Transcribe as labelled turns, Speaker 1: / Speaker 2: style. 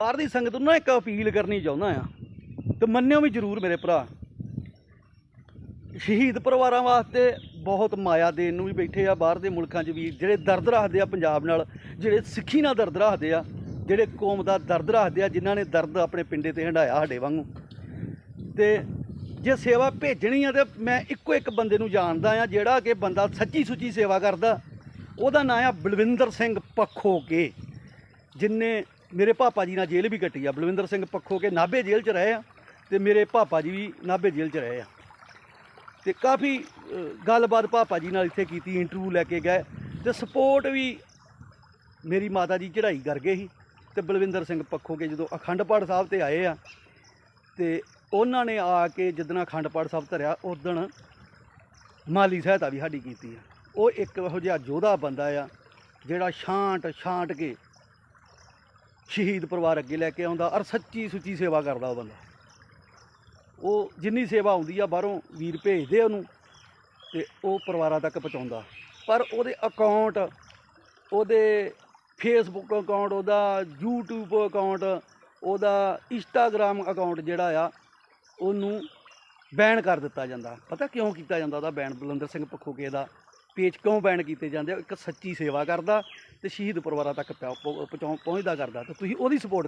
Speaker 1: ਬਾਹਰ ਦੀ ਸੰਗਤ ਨੂੰ ਨਾ ਇੱਕ ਅਪੀਲ ਕਰਨੀ ਚਾਹੁੰਦਾ ਆ ਤੇ ਮੰਨਿਓ ਵੀ ਜ਼ਰੂਰ ਮੇਰੇ ਭਰਾ। ਸ਼ਹੀਦ ਪਰਿਵਾਰਾਂ ਵਾਸਤੇ ਬਹੁਤ ਮਾਇਆ ਦੇਣ ਨੂੰ ਵੀ ਬੈਠੇ ਆ ਬਾਹਰ ਦੇ ਮੁਲਕਾਂ 'ਚ ਵੀ, ਜਿਹੜੇ ਦਰਦ ਰੱਖਦੇ ਆ ਪੰਜਾਬ ਨਾਲ, ਜਿਹੜੇ ਸਿੱਖੀ ਨਾਲ ਦਰਦ ਰੱਖਦੇ ਆ, ਜਿਹੜੇ ਕੌਮ ਦਾ ਦਰਦ ਰੱਖਦੇ ਆ, ਜਿਨ੍ਹਾਂ ਨੇ ਦਰਦ ਆਪਣੇ ਪਿੰਡੇ ਤੇ ਹੰਡਾਇਆ ਸਾਡੇ ਵਾਂਗੂ। ਤੇ ਜੇ ਸੇਵਾ ਭੇਜਣੀ ਆ ਤੇ ਮੈਂ ਇੱਕੋ ਇੱਕ ਬੰਦੇ ਨੂੰ ਜਾਣਦਾ ਆ, ਜਿਹੜਾ ਕਿ ਬੰਦਾ ਸੱਚੀ ਸੁੱਚੀ ਸੇਵਾ ਕਰਦਾ। ਉਹਦਾ ਨਾਂ ਆ ਬਲਵਿੰਦਰ ਸਿੰਘ ਪੱਖੋ ਕੇ ਜਿਨਨੇ ਮੇਰੇ ਪਾਪਾ ਜੀ ਨਾਲ ਜੇਲ੍ਹ ਵੀ ਕੱਟੀ ਆ, ਬਲਵਿੰਦਰ ਸਿੰਘ ਪੱਖੋ ਕੇ ਨਾਭੇ ਜੇਲ੍ਹ 'ਚ ਰਹੇ ਆ ਤੇ ਮੇਰੇ ਪਾਪਾ ਜੀ ਵੀ ਨਾਭੇ ਜੇਲ੍ਹ 'ਚ ਰਹੇ ਆ। ਤੇ ਕਾਫੀ ਗੱਲਬਾਤ ਪਾਪਾ ਜੀ ਨਾਲ ਇੱਥੇ ਕੀਤੀ ਇੰਟਰਵਿਊ ਲੈ ਕੇ ਗਏ ਤੇ ਸਪੋਰਟ ਵੀ ਮੇਰੀ ਮਾਤਾ ਜੀ ਚੜ੍ਹਾਈ ਕਰ ਗਏ ਸੀ ਤੇ ਬਲਵਿੰਦਰ ਸਿੰਘ ਪੱਖੋ ਕੇ ਜਦੋਂ ਅਖੰਡ ਪਾਠ ਸਾਹਿਬ ਤੇ ਆਏ ਆ ਤੇ ਉਹਨਾਂ ਨੇ ਆ ਕੇ ਜਿੱਦਣ ਅਖੰਡ ਪਾਠ ਸਾਹਿਬ ਧਰਿਆ ਉਦਣ ਮਾਲੀ ਸਹਾਇਤਾ ਵੀ ਸਾਡੀ ਕੀਤੀ ਆ। ਉਹ ਇੱਕ ਇਹੋ ਜਿਹਾ ਯੋਧਾ ਬੰਦਾ ਆ ਜਿਹੜਾ ਛਾਂਟ ਛਾਂਟ ਕੇ ਸ਼ਹੀਦ ਪਰਿਵਾਰ ਅੱਗੇ ਲੈ ਕੇ ਆਉਂਦਾ ਔਰ ਸੱਚੀ ਸੁੱਚੀ ਸੇਵਾ ਕਰਦਾ ਉਹ ਬੰਦਾ। ਉਹ ਜਿੰਨੀ ਸੇਵਾ ਆਉਂਦੀ ਆ, ਬਾਹਰੋਂ ਵੀਰ ਭੇਜਦੇ ਉਹਨੂੰ ਤੇ ਉਹ ਪਰਿਵਾਰਾਂ ਤੱਕ ਪਹੁੰਚਾਉਂਦਾ। ਪਰ ਉਹਦੇ ਅਕਾਊਂਟ ਉਹਦੇ ਫੇਸਬੁੱਕ ਅਕਾਊਂਟ ਉਹਦਾ YouTube ਅਕਾਊਂਟ ਉਹਦਾ ਇੰਸਟਾਗ੍ਰam ਅਕਾਊਂਟ ਜਿਹੜਾ ਆ, ਉਹਨੂੰ ਬੈਨ ਕਰ ਦਿੱਤਾ ਜਾਂਦਾ। ਪਤਾ ਕਿਉਂ ਕੀਤਾ ਜਾਂਦਾ ਉਹਦਾ ਬੈਨ ਬਲਵਿੰਦਰ ਸਿੰਘ ਪੱਖੋਕੇ ਦਾ ਪੇਚ ਕਿਉਂ ਬੈਨ ਕੀਤੇ ਜਾਂਦੇ ਆ? ਇੱਕ ਸੱਚੀ ਸੇਵਾ ਕਰਦਾ ਤੇ ਸ਼ਹੀਦ ਪਰਿਵਾਰਾਂ ਤੱਕ ਪਹੁੰਚ- ਪਹੁੰਚਦਾ ਕਰਦਾ ਤੇ ਤੁਸੀਂ ਉਹਦੀ ਸਪੋਰਟ